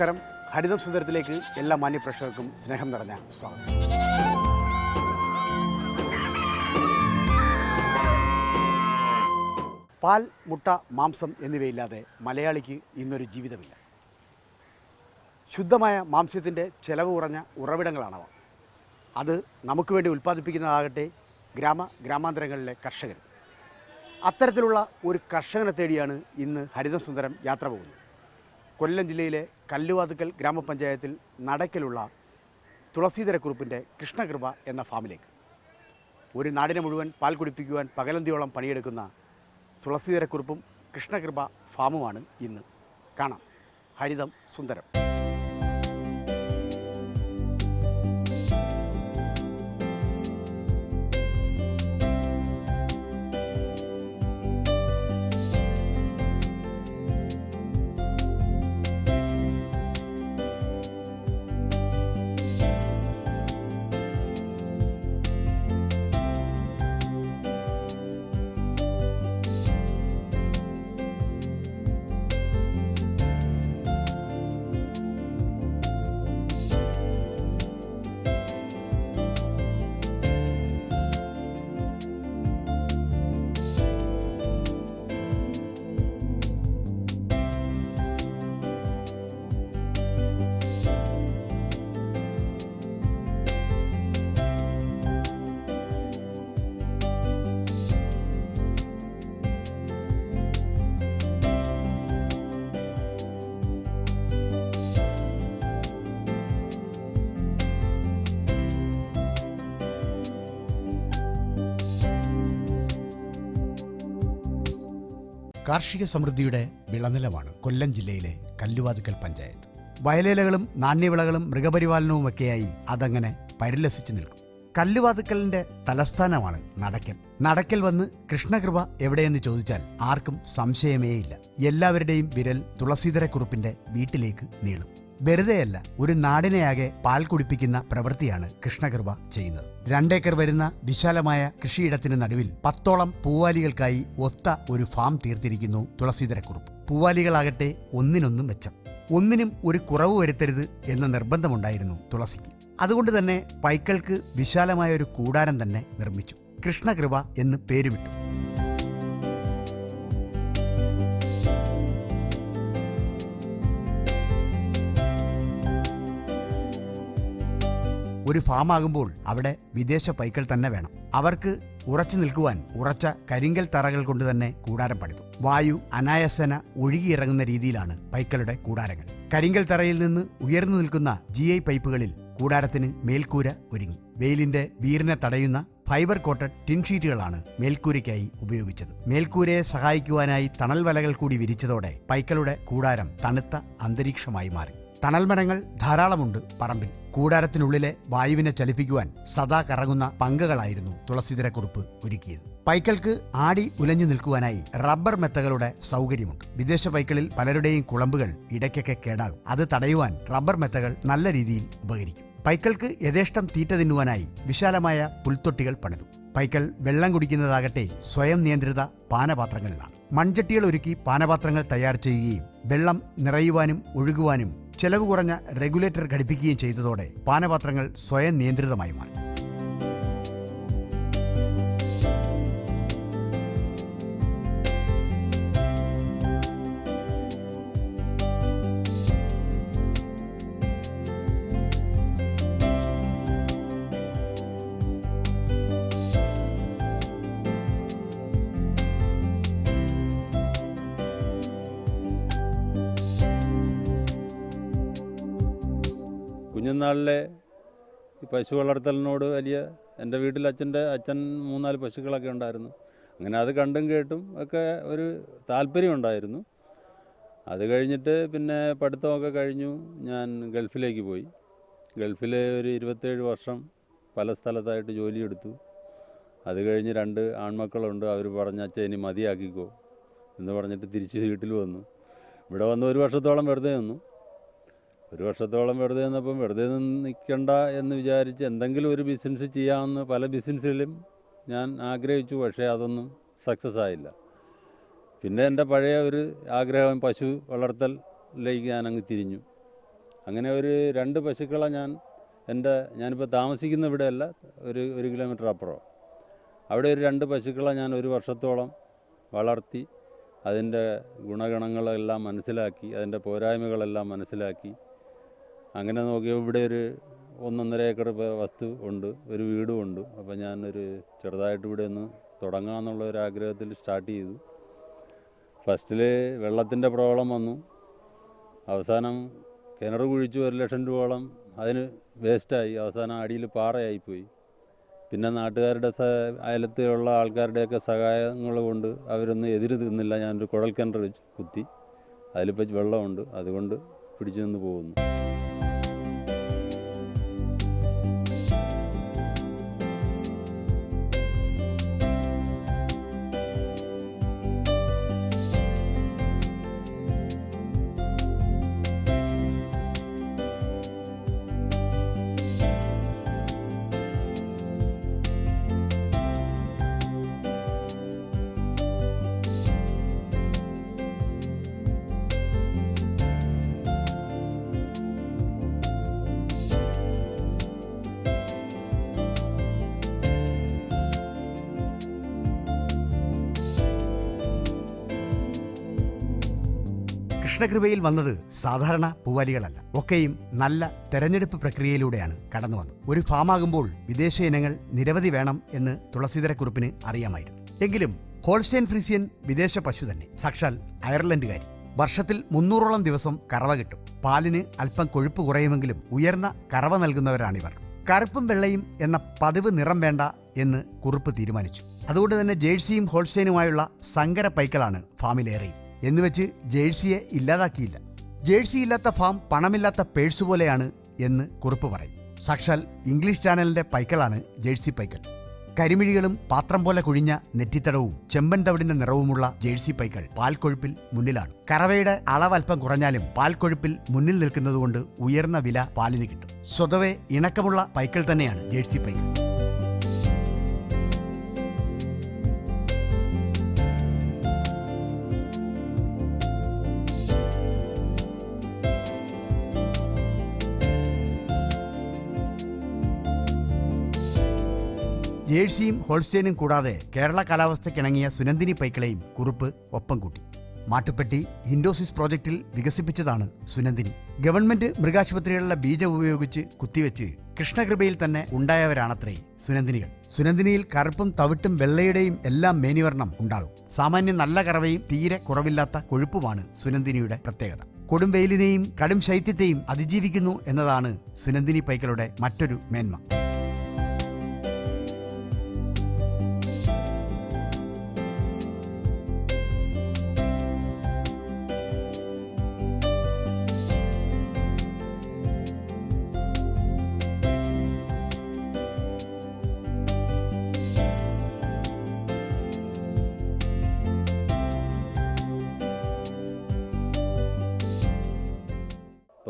നമസ്കാരം. ഹരിതം സുന്ദരത്തിലേക്ക് എല്ലാ മാന്യപ്രേക്ഷകർക്കും സ്നേഹം നിറഞ്ഞ സ്വാഗതം. പാൽ മുട്ട മാംസം എന്നിവയില്ലാതെ മലയാളിക്ക് ഇന്നൊരു ജീവിതമില്ല. ശുദ്ധമായ മാംസ്യത്തിന്റെ ചെലവ് കുറഞ്ഞ ഉറവിടങ്ങളാണവ. അത് നമുക്ക് വേണ്ടി ഉൽപ്പാദിപ്പിക്കുന്നതാകട്ടെ ഗ്രാമ ഗ്രാമാന്തരങ്ങളിലെ കർഷകർ. അത്തരത്തിലുള്ള ഒരു കർഷകനെ തേടിയാണ് ഇന്ന് ഹരിതസുന്ദരം യാത്ര പോകുന്നത്. കൊല്ലം ജില്ലയിലെ കല്ലുവാതുക്കൽ ഗ്രാമപഞ്ചായത്തിൽ നടക്കലുള്ള തുളസീധരക്കുറുപ്പിന്റെ കൃഷ്ണകൃപ എന്ന ഫാമിലേക്ക്. ഒരു നാടിനെ മുഴുവൻ പാൽ കുടിപ്പിക്കുവാൻ പകലന്തിയോളം പണിയെടുക്കുന്ന തുളസീധരക്കുറുപ്പും കൃഷ്ണകൃപ ഫാമുമാണ് ഇന്ന്. കാണാം. ഹരിതം സുന്ദരം. കാർഷിക സമൃദ്ധിയുടെ വിളനിലമാണ് കൊല്ലം ജില്ലയിലെ കല്ലുവാതുക്കൽ പഞ്ചായത്ത്. വയലേലകളും നാണ്യവിളകളും മൃഗപരിപാലനവുമൊക്കെയായി അതങ്ങനെ പരിലസിച്ചു നിൽക്കും. കല്ലുവാതുക്കലിന്റെ തലസ്ഥാനമാണ് നടക്കൽ. നടക്കൽ വന്ന് കൃഷ്ണകൃപ എവിടെയെന്ന് ചോദിച്ചാൽ ആർക്കും സംശയമേയില്ല. എല്ലാവരുടെയും വിരൽ തുളസീധരക്കുറുപ്പിന്റെ വീട്ടിലേക്ക് നീളും. വെറുതെയല്ല ഒരു നാടിനെയാകെ പാൽ കുടിപ്പിക്കുന്ന പ്രവൃത്തിയാണ് കൃഷ്ണകൃപ ചെയ്യുന്നത്. രണ്ടേക്കർ വരുന്ന വിശാലമായ കൃഷിയിടത്തിന് നടുവിൽ പത്തോളം പൂവാലികൾക്കായി ഒത്ത ഒരു ഫാം തീർത്തിരിക്കുന്നു തുളസീധരക്കുറുപ്പ്. പൂവാലികളാകട്ടെ ഒന്നിനൊന്നും മെച്ചം. ഒന്നിനും ഒരു കുറവ് വരുത്തരുത് എന്ന നിർബന്ധമുണ്ടായിരുന്നു തുളസിക്ക്. അതുകൊണ്ട് തന്നെ പൈക്കൾക്ക് വിശാലമായ ഒരു കൂടാരം തന്നെ നിർമ്മിച്ചു. കൃഷ്ണകൃപ എന്ന് പേരുമിട്ടു ഒരു ഫാമാകുമ്പോൾ അവിടെ വിദേശ പൈക്കൾ തന്നെ വേണം. അവർക്ക് ഉറച്ചു നിൽക്കുവാൻ ഉറച്ച കരിങ്കൽ തറകൾ കൊണ്ട് തന്നെ കൂടാരം പണിതു. വായു അനായാസന ഒഴുകിയിറങ്ങുന്ന രീതിയിലാണ് പൈക്കളുടെ കൂടാരങ്ങൾ. കരിങ്കൽ തറയിൽ നിന്ന് ഉയർന്നു നിൽക്കുന്ന ജി ഐ പൈപ്പുകളിൽ കൂടാരത്തിന് മേൽക്കൂര ഒരുങ്ങി. വെയിലിന്റെ വീറിനെ തടയുന്ന ഫൈബർ കോട്ടഡ് ടിൻ ഷീറ്റുകളാണ് മേൽക്കൂരയ്ക്കായി ഉപയോഗിച്ചത്. മേൽക്കൂരയെ സഹായിക്കുവാനായി തണൽ വലകൾ കൂടി വിരിച്ചതോടെ പൈക്കളുടെ കൂടാരം തണുത്ത അന്തരീക്ഷമായി മാറി. തണൽ മരങ്ങൾ ധാരാളമുണ്ട് പറമ്പിൽ. കൂടാരത്തിനുള്ളിലെ വായുവിനെ ചലിപ്പിക്കുവാൻ സദാ കറങ്ങുന്ന പങ്കകളായിരുന്നു തുളസീധരക്കുറുപ്പ് ഒരുക്കിയത്. പൈക്കൾക്ക് ആടി ഉലഞ്ഞു നിൽക്കുവാനായി റബ്ബർ മെത്തകളുടെ സൗകര്യമുണ്ട്. വിദേശ പൈക്കളിൽ പലരുടെയും കുളമ്പുകൾ ഇടയ്ക്കൊക്കെ കേടാകും. അത് തടയുവാൻ റബ്ബർ മെത്തകൾ നല്ല രീതിയിൽ ഉപകരിക്കും. പൈക്കൾക്ക് യഥേഷ്ടം തീറ്റ തിന്നുവാനായി വിശാലമായ പുൽത്തൊട്ടികൾ പണിതു. പൈക്കൽ വെള്ളം കുടിക്കുന്നതാകട്ടെ സ്വയം നിയന്ത്രിത പാനപാത്രങ്ങളിലാണ്. മൺചട്ടികൾ ഒരുക്കി പാനപാത്രങ്ങൾ തയ്യാർ ചെയ്യുകയും വെള്ളം നിറയുവാനും ഒഴുകുവാനും ചെലവ് കുറഞ്ഞ റെഗുലേറ്റർ ഘടിപ്പിക്കുകയും ചെയ്തതോടെ പാനപാത്രങ്ങൾ സ്വയം നിയന്ത്രിതമായി മാറി. കുഞ്ഞുനാളിലെ ഈ പശു വളർത്തലിനോട് വലിയ എന്റെ വീട്ടിൽ അച്ഛന്റെ അച്ഛൻ മൂന്നാൽ പശുക്കളൊക്കെ ഉണ്ടായിരുന്നു. അങ്ങനെ അത് കണ്ടും കേട്ടും ഒക്കെ ഒരു താല്പര്യം ഉണ്ടായിരുന്നു. അത് കഴിഞ്ഞിട്ട് പിന്നെ പഠിത്തമൊക്കെ കഴിഞ്ഞു. ഞാൻ ഗൾഫിലേക്ക് പോയി. ഗൾഫിൽ ഒരു ഇരുപത്തേഴ് വർഷം പല സ്ഥലത്തായിട്ട് ജോലിയെടുത്തു. അത് കഴിഞ്ഞ് രണ്ട് ആൺമക്കളുണ്ട്. അവർ പറഞ്ഞ അച്ഛൻ ഇനി മതിയാക്കിക്കോ എന്ന് പറഞ്ഞിട്ട് തിരിച്ച് വീട്ടിൽ വന്നു. ഇവിടെ വന്ന് ഒരു വർഷത്തോളം വെറുതെ നിന്നു. ഒരു വർഷത്തോളം വെറുതെ നിന്നപ്പം വെറുതെ നിന്ന് നിൽക്കണ്ട എന്ന് വിചാരിച്ച് എന്തെങ്കിലും ഒരു ബിസിനസ് ചെയ്യാമെന്ന് പല ബിസിനസ്സിലും ഞാൻ ആഗ്രഹിച്ചു പക്ഷേ അതൊന്നും സക്സസ് ആയില്ല. പിന്നെ എന്റെ പഴയ ഒരു ആഗ്രഹം പശു വളർത്തലിലേക്ക് ഞാൻ അങ്ങ് തിരിഞ്ഞു. അങ്ങനെ ഒരു രണ്ട് പശുക്കളെ ഞാൻ എന്റെ ഞാനിപ്പോൾ താമസിക്കുന്ന ഇവിടെയല്ല ഒരു ഒരു കിലോമീറ്റർ അപ്പുറം. അവിടെ ഒരു രണ്ട് പശുക്കളെ ഞാൻ ഒരു വർഷത്തോളം വളർത്തി അതിന്റെ ഗുണഗണങ്ങളെല്ലാം മനസ്സിലാക്കി അതിന്റെ പോരായ്മകളെല്ലാം മനസ്സിലാക്കി അങ്ങനെ നോക്കിയപ്പോൾ ഇവിടെ ഒരു ഒന്നൊന്നര ഏക്കർ വസ്തു ഉണ്ട് ഒരു വീടും ഉണ്ട്. അപ്പോൾ ഞാനൊരു ചെറുതായിട്ട് ഇവിടെ ഒന്ന് തുടങ്ങാമെന്നുള്ള ഒരു ആഗ്രഹത്തിൽ സ്റ്റാർട്ട് ചെയ്തു. ഫസ്റ്റിൽ വെള്ളത്തിന്റെ പ്രോബ്ലം വന്നു. അവസാനം കിണർ കുഴിച്ച് ഒരു ലക്ഷം രൂപയോളം അതിന് വേസ്റ്റായി. അവസാനം അടിയിൽ പാറയായിപ്പോയി. പിന്നെ നാട്ടുകാരുടെ സ അയലത്തിലുള്ള ആൾക്കാരുടെയൊക്കെ സഹായങ്ങൾ കൊണ്ട് അവരൊന്നും എതിര് തിന്നില്ല. ഞാനൊരു കുഴൽ കിണർ വെച്ച് കുത്തി. അതിലിപ്പോൾ വെള്ളമുണ്ട്. അതുകൊണ്ട് പിടിച്ചു നിന്ന് പോകുന്നു. കൃഷ്ണകൃപയിൽ വന്നത് സാധാരണ പൂവാലികളല്ല. ഒക്കെയും നല്ല തെരഞ്ഞെടുപ്പ് പ്രക്രിയയിലൂടെയാണ് കടന്നു വന്നത്. ഒരു ഫാമാകുമ്പോൾ വിദേശ ഇനങ്ങൾ നിരവധി വേണം എന്ന് തുളസീധരക്കുറിപ്പിന് അറിയാമായിരുന്നു. എങ്കിലും ഹോൾസ്റ്റൈൻ ഫ്രീസിയൻ വിദേശ പശു തന്നെ. സാക്ഷാൽ അയർലൻഡുകാരി. വർഷത്തിൽ മുന്നൂറോളം ദിവസം കറവ കിട്ടും. പാലിന് അല്പം കൊഴുപ്പ് കുറയുമെങ്കിലും ഉയർന്ന കറവ നൽകുന്നവരാണിവർ. കറുപ്പും വെള്ളയും എന്ന പതിവ് നിറം വേണ്ട എന്ന് കുറിപ്പ് തീരുമാനിച്ചു. അതുകൊണ്ട് തന്നെ ജേഴ്സിയും ഹോൾസ്റ്റൈനുമായുള്ള സങ്കര പൈക്കളാണ് ഫാമിലേറെയും. എന്നുവെച്ച് ജേഴ്സിയെ ഇല്ലാതാക്കിയില്ല. ജേഴ്സി ഇല്ലാത്ത ഫാം പണമില്ലാത്ത പേഴ്സ് പോലെയാണ് എന്ന് കുറിപ്പ് പറയും. സാക്ഷാൽ ഇംഗ്ലീഷ് ചാനലിന്റെ പൈക്കളാണ് ജേഴ്സി പൈക്കൾ. കരിമിഴികളും പാത്രം പോലെ കുഴിഞ്ഞ നെറ്റിത്തടവും ചെമ്പൻ തവിടിന്റെ നിറവുമുള്ള ജേഴ്സി പൈക്കൾ പാൽക്കൊഴുപ്പിൽ മുന്നിലാണ്. കറവയുടെ അളവൽപ്പം കുറഞ്ഞാലും പാൽക്കൊഴുപ്പിൽ മുന്നിൽ നിൽക്കുന്നതുകൊണ്ട് ഉയർന്ന വില പാലിന് കിട്ടും. സ്വതവേ ഇണക്കമുള്ള പൈക്കൾ തന്നെയാണ് ജേഴ്സി പൈക്കൾ. ജേഴ്സിയും ഹോൾസ്റ്റൈനും കൂടാതെ കേരള കാലാവസ്ഥയ്ക്കിണങ്ങിയ സുനന്ദിനി പൈക്കളെയും കുറുപ്പ് ഒപ്പം കൂട്ടി. മാട്ടുപ്പെട്ടി ഇൻഡോസിസ് പ്രോജക്റ്റിൽ വികസിപ്പിച്ചതാണ് സുനന്ദിനി. ഗവൺമെന്റ് മൃഗാശുപത്രികളിലെ ബീജം ഉപയോഗിച്ച് കുത്തിവെച്ച് കൃഷ്ണകൃപയിൽ തന്നെ ഉണ്ടായവരാണത്രേ സുനന്ദിനികൾ. സുനന്ദിനിയിൽ കറുപ്പും തവിട്ടും വെള്ളയുടെയും എല്ലാം മേനിവർണം ഉണ്ടാകും. സാമാന്യം നല്ല കറവയും തീരെ കുറവില്ലാത്ത കൊഴുപ്പുമാണ് സുനന്ദിനിയുടെ പ്രത്യേകത. കൊടും വെയിലിനെയും കടും ശൈത്യത്തെയും അതിജീവിക്കുന്നു എന്നതാണ് സുനന്ദിനി പൈക്കളുടെ മറ്റൊരു മേന്മ.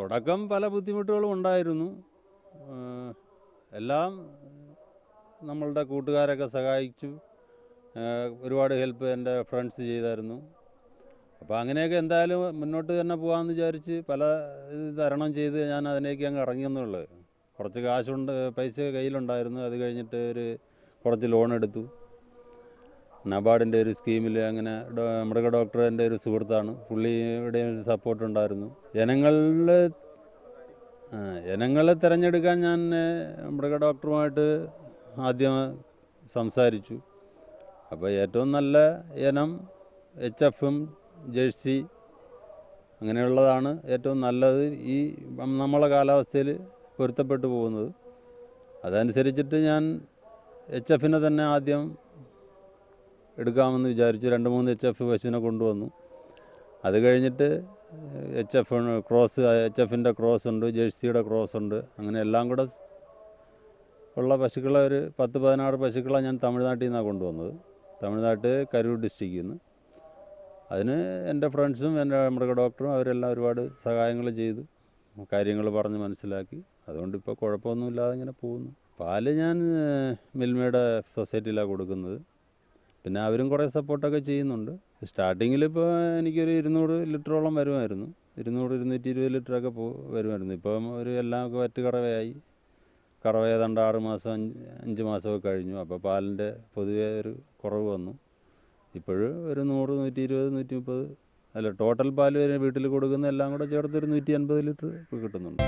തുടക്കം പല ബുദ്ധിമുട്ടുകളും ഉണ്ടായിരുന്നു. എല്ലാം നമ്മളുടെ കൂട്ടുകാരൊക്കെ സഹായിച്ചു. ഒരുപാട് ഹെൽപ്പ് എന്റെ ഫ്രണ്ട്സ് ചെയ്തായിരുന്നു. അപ്പോൾ അങ്ങനെയൊക്കെ എന്തായാലും മുന്നോട്ട് തന്നെ പോകാമെന്ന് വിചാരിച്ച് പല തരണം ചെയ്ത് ഞാൻ അതിനേക്ക് അങ്ങ് ഇറങ്ങിയെന്നുള്ളത് കുറച്ച് കാശുണ്ട് പൈസ കയ്യിലുണ്ടായിരുന്നു. അത് കഴിഞ്ഞിട്ട് ഒരു കുറച്ച് ലോൺ എടുത്തു. നബാർഡിന്റെ ഒരു സ്കീമിൽ അങ്ങനെ മൃഗ ഡോക്ടറിന്റെ ഒരു സുഹൃത്താണ്. പുള്ളിയുടെ ഒരു സപ്പോർട്ട് ഉണ്ടായിരുന്നു. ജനങ്ങളിൽ ജനങ്ങളെ തിരഞ്ഞെടുക്കാൻ ഞാൻ മൃഗ ഡോക്ടറുമായിട്ട് ആദ്യം സംസാരിച്ചു. അപ്പോൾ ഏറ്റവും നല്ല ഇനം എച്ച് എഫും ജേഴ്സി അങ്ങനെയുള്ളതാണ് ഏറ്റവും നല്ലത് ഈ നമ്മളെ കാലാവസ്ഥയിൽ പൊരുത്തപ്പെട്ടു പോകുന്നത്. അതനുസരിച്ചിട്ട് ഞാൻ എച്ച് എഫിനെ തന്നെ ആദ്യം എടുക്കാമെന്ന് വിചാരിച്ചു രണ്ട് മൂന്ന് എച്ച് എഫ് പശുവിനെ കൊണ്ടുവന്നു. അത് കഴിഞ്ഞിട്ട് എച്ച് എഫ് ക്രോസ് എച്ച് എഫിന്റെ ക്രോസ് ഉണ്ട് ജേഴ്സിയുടെ ക്രോസ് ഉണ്ട്. അങ്ങനെ എല്ലാം കൂടെ ഉള്ള പശുക്കളെ ഒരു പത്ത് പതിനാറ് പശുക്കളെ ഞാൻ തമിഴ്നാട്ടിൽ നിന്നാണ് കൊണ്ടുവന്നത്. തമിഴ്നാട്ട് കരൂർ ഡിസ്ട്രിക്റ്റിൽ നിന്ന് അതിന് എന്റെ ഫ്രണ്ട്സും എന്റെ മൃഗ ഡോക്ടറും അവരെല്ലാം ഒരുപാട് സഹായങ്ങൾ ചെയ്തു. കാര്യങ്ങൾ പറഞ്ഞ് മനസ്സിലാക്കി. അതുകൊണ്ട് ഇപ്പോൾ കുഴപ്പമൊന്നുമില്ലാതെ ഇങ്ങനെ പോകുന്നു. പാൽ ഞാൻ മിൽമയുടെ സൊസൈറ്റിയിലാണ് കൊടുക്കുന്നത്. പിന്നെ അവരും കുറേ സപ്പോർട്ടൊക്കെ ചെയ്യുന്നുണ്ട്. സ്റ്റാർട്ടിങ്ങിൽ ഇപ്പോൾ എനിക്കൊരു ഇരുന്നൂറ് ലിറ്ററോളം വരുമായിരുന്നു. ഇരുന്നൂറ് ഇരുന്നൂറ്റി ഇരുപത് ലിറ്ററൊക്കെ പോ വരുമായിരുന്നു. ഇപ്പം ഒരു എല്ലാം ഒക്കെ വറ്റ് കറവയായി. കറവ ഏതാണ്ട് ആറ് മാസം അഞ്ച് അഞ്ച് മാസമൊക്കെ കഴിഞ്ഞു. അപ്പോൾ പാലിന്റെ പൊതുവെ ഒരു കുറവ് വന്നു. ഇപ്പോഴും ഒരു നൂറ് നൂറ്റി ഇരുപത് നൂറ്റി മുപ്പത് അല്ല ടോട്ടൽ പാൽ വരെ വീട്ടിൽ കൊടുക്കുന്ന എല്ലാം കൂടെ ചേർത്ത് ഒരു നൂറ്റി അൻപത് ലിറ്റർ കിട്ടുന്നുണ്ട്.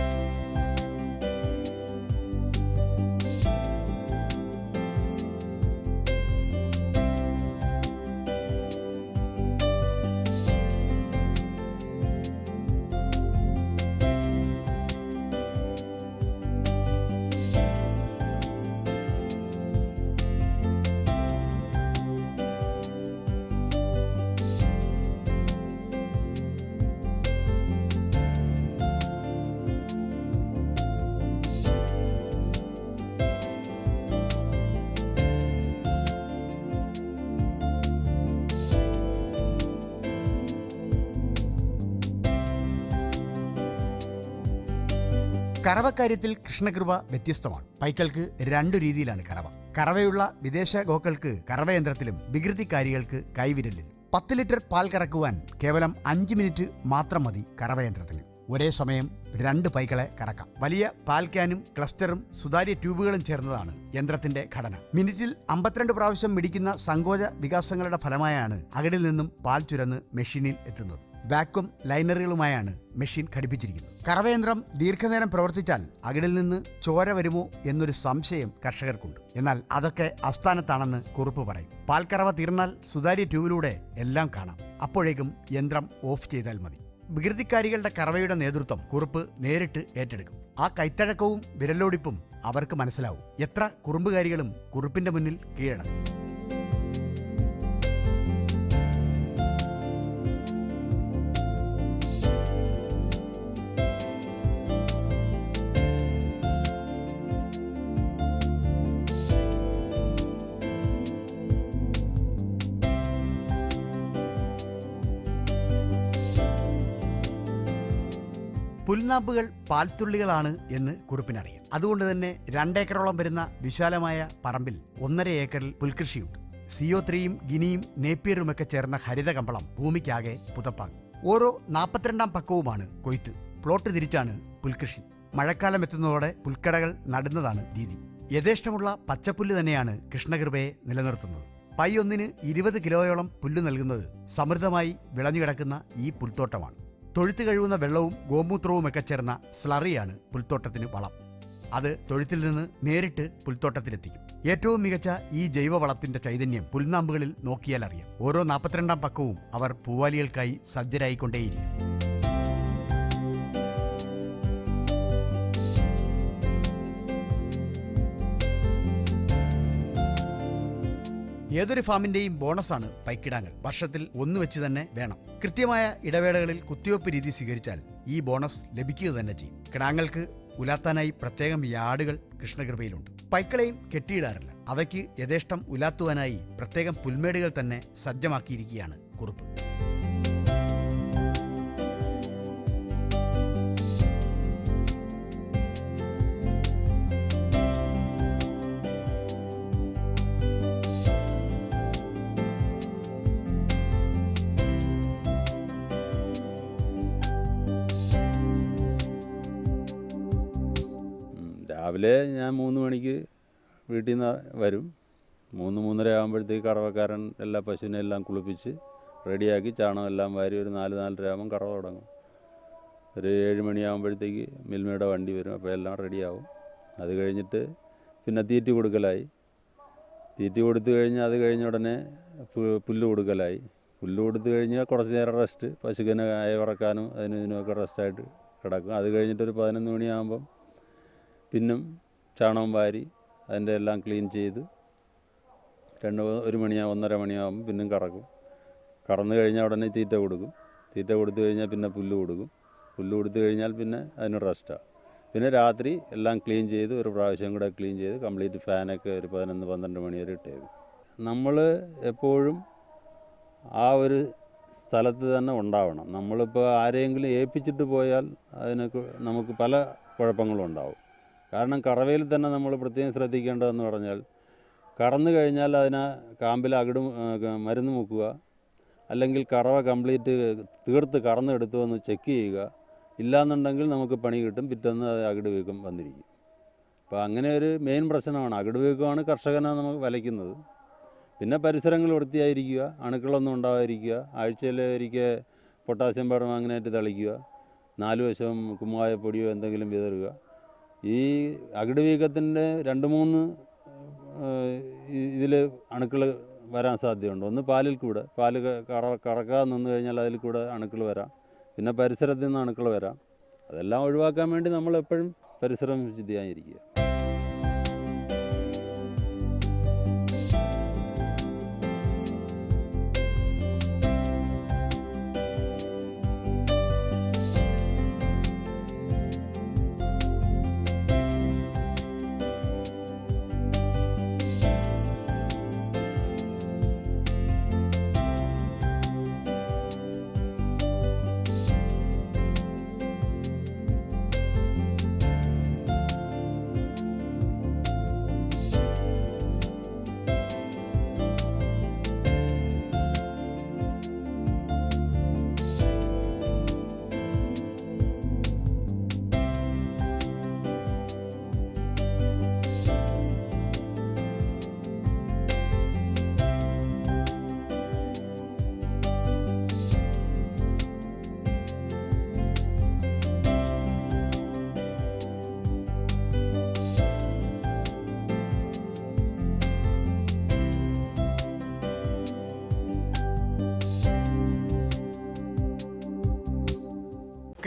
കറവക്കാര്യത്തിൽ കൃഷ്ണകൃപ വ്യത്യസ്തമാണ്. പൈക്കൾക്ക് രണ്ടു രീതിയിലാണ് കറവ. കറവയുള്ള വിദേശ ഗോക്കൾക്ക് കറവയന്ത്രത്തിലും വികൃതിക്കാരികൾക്ക് കൈവിരലിലും. പത്ത് ലിറ്റർ പാൽ കറക്കുവാൻ കേവലം അഞ്ച് മിനിറ്റ് മാത്രം മതി കറവയന്ത്രത്തിന്. ഒരേ സമയം രണ്ട് പൈക്കളെ കറക്കാം. വലിയ പാൽ ക്യാനും ക്ലസ്റ്ററും സുതാര്യ ട്യൂബുകളും ചേർന്നതാണ് യന്ത്രത്തിന്റെ ഘടന. മിനിറ്റിൽ അമ്പത്തിരണ്ട് പ്രാവശ്യം മിടിക്കുന്ന സങ്കോച വികാസങ്ങളുടെ ഫലമായാണ് അകടിൽ നിന്നും പാൽ ചുരന്ന് മെഷീനിൽ എത്തുന്നത്. വാക്വം ലൈനറുകളുമായാണ് മെഷീൻ ഘടിപ്പിച്ചിരിക്കുന്നത്. കറവയന്ത്രം ദീർഘനേരം പ്രവർത്തിച്ചാൽ അകിടിൽ നിന്ന് ചോര വരുമോ എന്നൊരു സംശയം കർഷകർക്കുണ്ട്. എന്നാൽ അതൊക്കെ അസ്ഥാനത്താണെന്ന് കുറിപ്പ് പറയും. പാൽക്കറവ തീർന്നാൽ സുതാര്യ ട്യൂബിലൂടെ എല്ലാം കാണാം. അപ്പോഴേക്കും യന്ത്രം ഓഫ് ചെയ്താൽ മതി. വികൃതിക്കാരികളുടെ കറവയുടെ നേതൃത്വം കുറിപ്പ് നേരിട്ട് ഏറ്റെടുക്കും. ആ കൈത്തഴക്കവും വിരലോടിപ്പും അവർക്ക് മനസ്സിലാവും. എത്ര കുറുമ്പുകാരികളും കുറിപ്പിന്റെ മുന്നിൽ കീഴടങ്ങും. പുൽനാമ്പുകൾ പാൽത്തുള്ളികളാണ് എന്ന് കുറിപ്പിനറിയാം. അതുകൊണ്ട് തന്നെ രണ്ടേക്കറോളം വരുന്ന വിശാലമായ പറമ്പിൽ ഒന്നര ഏക്കറിൽ പുൽകൃഷിയുണ്ട്. സിഒ ത്രീയും ഗിനിയും നേപ്പിയറുമൊക്കെ ചേർന്ന ഹരിത കമ്പളം ഭൂമിക്കാകെ പുതപ്പാകും. ഓരോ നാൽപ്പത്തിരണ്ടാം പക്കവുമാണ് കൊയ്ത്ത്. പ്ലോട്ട് തിരിച്ചാണ് പുൽകൃഷി. മഴക്കാലം എത്തുന്നതോടെ പുൽക്കടകൾ നടുന്നതാണ് രീതി. യഥേഷ്ടമുള്ള പച്ചപ്പുല്ല് തന്നെയാണ് കൃഷ്ണകൃപയെ നിലനിർത്തുന്നത്. പൈ ഒന്നിന് ഇരുപത് കിലോയോളം പുല്ല് നൽകുന്നത് സമൃദ്ധമായി വിളഞ്ഞുകിടക്കുന്ന ഈ പുൽത്തോട്ടമാണ്. തൊഴുത്ത് കഴിവുന്ന വെള്ളവും ഗോമൂത്രവും ഒക്കെ ചേർന്ന സ്ലറിയാണ് പുൽത്തോട്ടത്തിന് വളം. അത് തൊഴുത്തിൽ നിന്ന് നേരിട്ട് പുൽത്തോട്ടത്തിലെത്തിക്കും. ഏറ്റവും മികച്ച ഈ ജൈവവളത്തിന്റെ ചൈതന്യം പുൽനാമ്പുകളിൽ നോക്കിയാൽ അറിയാം ഓരോ നാൽപ്പത്തിരണ്ടാം പക്കവും അവർ പൂവാലികൾക്കായി സജ്ജരായിക്കൊണ്ടേയിരിക്കും. ഏതൊരു ഫാമിന്റെയും ബോണസാണ് പൈക്കിടാങ്ങൾ. വർഷത്തിൽ ഒന്ന് വെച്ച് തന്നെ വേണം. കൃത്യമായ ഇടവേളകളിൽ കുത്തിവെപ്പ് രീതി സ്വീകരിച്ചാൽ ഈ ബോണസ് ലഭിക്കുക തന്നെ ചെയ്യും. കിടാങ്ങൾക്ക് ഉലാത്താനായി പ്രത്യേകം യാർഡുകൾ കൃഷ്ണകൃപയിലുണ്ട്. പൈക്കളെയും കെട്ടിയിടാറില്ല. അവയ്ക്ക് യഥേഷ്ടം ഉലാത്തുവാനായി പ്രത്യേകം പുൽമേടുകൾ തന്നെ സജ്ജമാക്കിയിരിക്കുകയാണ് കുറുപ്പ്. വീട്ടിൽ നിന്ന് വരും. മൂന്ന് മൂന്നര ആകുമ്പോഴത്തേക്ക് കടവക്കാരൻ എല്ലാ പശുവിനെ എല്ലാം കുളിപ്പിച്ച് റെഡിയാക്കി ചാണകം എല്ലാം വാരി ഒരു നാല് നാലര ആകുമ്പം കറവ തുടങ്ങും. ഒരു ഏഴ് മണിയാകുമ്പോഴത്തേക്ക് മിൽമയുടെ വണ്ടി വരും. അപ്പോൾ എല്ലാം റെഡിയാവും. അത് കഴിഞ്ഞിട്ട് പിന്നെ തീറ്റി കൊടുക്കലായി. തീറ്റി കൊടുത്തു കഴിഞ്ഞാൽ അത് കഴിഞ്ഞ ഉടനെ പുല്ല് കൊടുക്കലായി. പുല്ല് കൊടുത്തു കഴിഞ്ഞാൽ കുറച്ച് നേരം റെസ്റ്റ്. പശുവിനെ അയവിറക്കാനും അതിനും ഇതിനുമൊക്കെ റെസ്റ്റായിട്ട് കിടക്കും. അത് കഴിഞ്ഞിട്ടൊരു പതിനൊന്ന് മണിയാകുമ്പം പിന്നും ചാണകം വാരി അതിന്റെ എല്ലാം ക്ലീൻ ചെയ്ത് രണ്ട് ഒരു മണിയാകും ഒന്നര മണിയാകുമ്പോൾ പിന്നെയും കറക്കും. കറന്നു കഴിഞ്ഞാൽ ഉടനെ തീറ്റ കൊടുക്കും. തീറ്റ കൊടുത്തു കഴിഞ്ഞാൽ പിന്നെ പുല്ല് കൊടുക്കും. പുല്ല് കൊടുത്തു കഴിഞ്ഞാൽ പിന്നെ അതിന് റെസ്റ്റാണ് പിന്നെ രാത്രി എല്ലാം ക്ലീൻ ചെയ്ത് ഒരു പ്രാവശ്യം കൂടെ ക്ലീൻ ചെയ്ത് കംപ്ലീറ്റ് ഫാനൊക്കെ ഒരു പതിനൊന്ന് പന്ത്രണ്ട് മണി വരെ ഇട്ടേക്കും. നമ്മൾ എപ്പോഴും ആ ഒരു സ്ഥലത്ത് തന്നെ ഉണ്ടാവണം. നമ്മളിപ്പോൾ ആരെയെങ്കിലും ഏൽപ്പിച്ചിട്ട് പോയാൽ അതിനൊക്കെ നമുക്ക് പല കുഴപ്പങ്ങളും ഉണ്ടാവും. കാരണം കറവയിൽ തന്നെ നമ്മൾ പ്രത്യേകം ശ്രദ്ധിക്കേണ്ടതെന്ന് പറഞ്ഞാൽ കടന്നു കഴിഞ്ഞാൽ അതിനെ കാമ്പിൽ അകിട് മരുന്ന് മുക്കുക. അല്ലെങ്കിൽ കറവ കംപ്ലീറ്റ് തീർത്ത് കടന്നെടുത്തു എന്ന് ചെക്ക് ചെയ്യുക. ഇല്ലാന്നുണ്ടെങ്കിൽ നമുക്ക് പണി കിട്ടും പിറ്റേന്ന് അത് അകിട് വീക്കം വന്നിരിക്കും. അപ്പോൾ അങ്ങനെ ഒരു മെയിൻ പ്രശ്നമാണ്. അകിട് വീക്കമാണ് കർഷകനെ നമുക്ക് വലയ്ക്കുന്നത്. പിന്നെ പരിസരങ്ങൾ വൃത്തിയായിരിക്കുക അണുക്കളൊന്നും ഉണ്ടാകാതിരിക്കുക ആഴ്ചയിൽ ഒരിക്കൽ പൊട്ടാസ്യം പെർമാങ്ങനേറ്റ് തളിക്കുക നാല് വശം കുമ്മായ പൊടിയോ എന്തെങ്കിലും വിതറുക. ഈ അകിട് വീക്കത്തിന്റെ രണ്ട് മൂന്ന് ഇതിൽ അണുക്കൾ വരാൻ സാധ്യതയുണ്ട്. ഒന്ന് പാലിൽ കൂടെ പാൽ കറ കറക്കാതെ നിന്ന് കഴിഞ്ഞാൽ അതിൽ കൂടെ അണുക്കൾ വരാം. പിന്നെ പരിസരത്തു നിന്ന് അണുക്കൾ വരാം. അതെല്ലാം ഒഴിവാക്കാൻ വേണ്ടി നമ്മൾ എപ്പോഴും പരിസരം ശുദ്ധിയായിരിക്കുക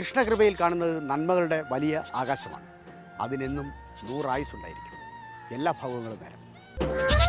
കൃഷ്ണകൃപയിൽ കാണുന്നത് നന്മകളുടെ വലിയ ആകാശമാണ്. അതിനെന്നും നൂറായുസുണ്ടായിരിക്കും എല്ലാ ഭാഗങ്ങളും നേരം.